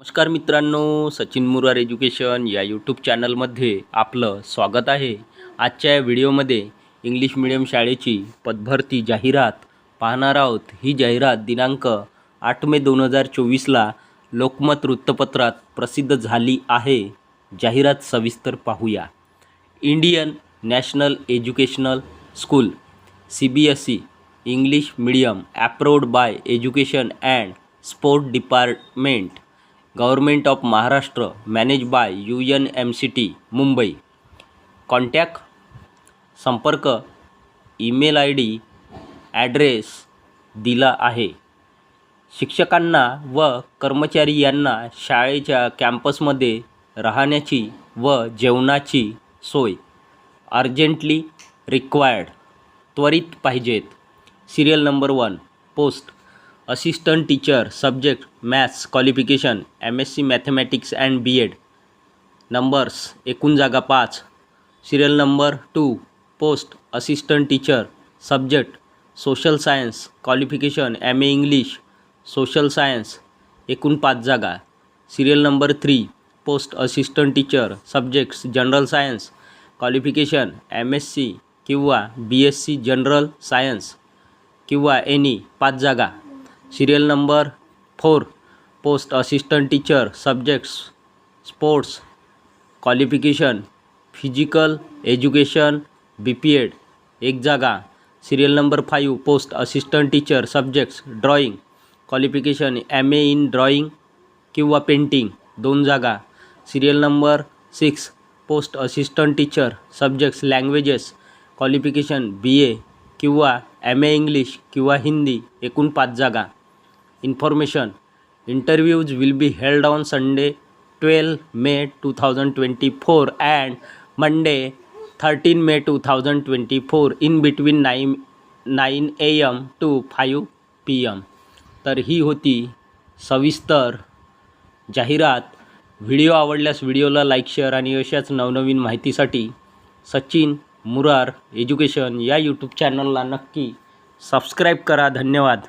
नमस्कार मित्रांनो सचिन मुरार एज्युकेशन या यूट्यूब चॅनलमध्ये आपलं स्वागत आहे. आजच्या या व्हिडिओमध्ये इंग्लिश मिडियम शाळेची पदभरती जाहिरात पाहणार आहोत. ही जाहिरात दिनांक आठ मे दोन हजार चोवीसला लोकमत वृत्तपत्रात प्रसिद्ध झाली आहे. जाहिरात सविस्तर पाहूया. Indian national educational school C B S E English medium approved by education and sport department. Government of Maharashtra manage by U N M C T Mumbai. Contact संपर्क ईमेल आय डी ॲड्रेस दिला आहे. शिक्षकांना व कर्मचारी यांना शाळेच्या कॅम्पसमध्ये राहण्याची व जेवणाची सोय अर्जंटली रिक्वायर्ड त्वरित पाहिजेत. Serial number one post. Assistant teacher subject maths qualification M S C mathematics and B Ed numbers एकूण जागा पाच. Serial number two post assistant teacher subject social science qualification M A English social science एकूण पाच जागा. Serial number three post assistant teacher subjects general science qualification M S C किंवा B S C general science किंवा any पाच जागा. Serial number four, post assistant teacher, subjects, sports, qualification, physical education B P Ed एक जागा. Serial number five post assistant teacher, subjects, drawing, qualification, M A in drawing किंवा painting, दोन जागा. Serial number six, post assistant teacher, subjects, languages, qualification, B A किंवा M A English किंवा हिंदी, एकूण पाच जागा. Information. Interviews will be held on Sunday twelve May two thousand twenty four and Monday thirteen May two thousand twenty four in between nine nine A M to five P M तर ही होती सविस्तर जाहिरात. Video आवडल्यास व्हिडिओला like share आणि अशाच नवनवीन माहितीसाठी सचिन मुरार एज्युकेशन या यूट्यूब चॅनलला नक्की सबस्क्राईब करा. धन्यवाद.